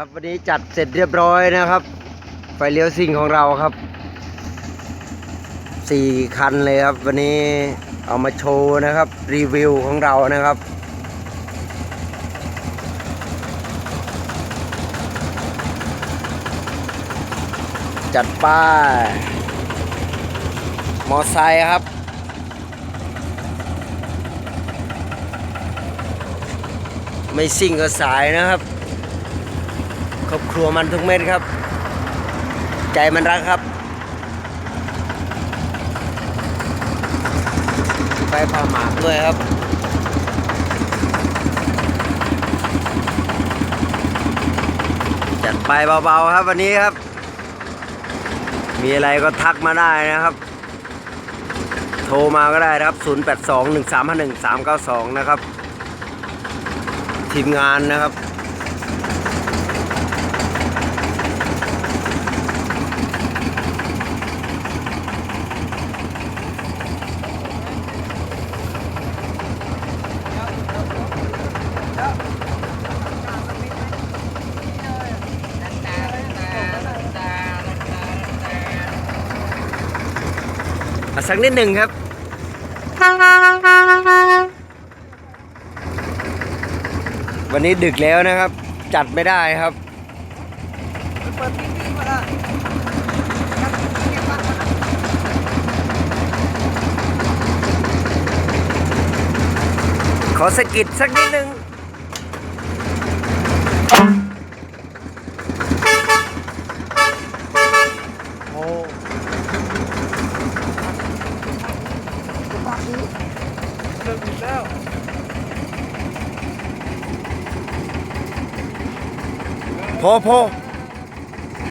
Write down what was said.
ครับวันนี้จัดเสร็จเรียบร้อยนะครับ ไฟเลี้ยวซิ่งของเราครับสี่คันเลยครับ วันนี้เอามาโชว์นะครับ รีวิวของเรานะครับ จัดป้ายมอไซค์ครับไม่ซิ่งก็สายนะครับ บครัวมันทุกเม็ดครับ ใจมันรักครับ ไปผ่าหมากด้วยครับจัดไปเบาๆครับวันนี้ครับ มีอะไรก็ทักมาได้นะครับ โทรมาก็ได้นะครับ 0821351392 นะครับ ทีมงานนะครับ อะสักนิดหนึ่งครับ วันนี้ดึกแล้วนะครับ จัดไม่ได้ครับขอสกิดสักนิดหนึ่ง comes out. Paw, paw.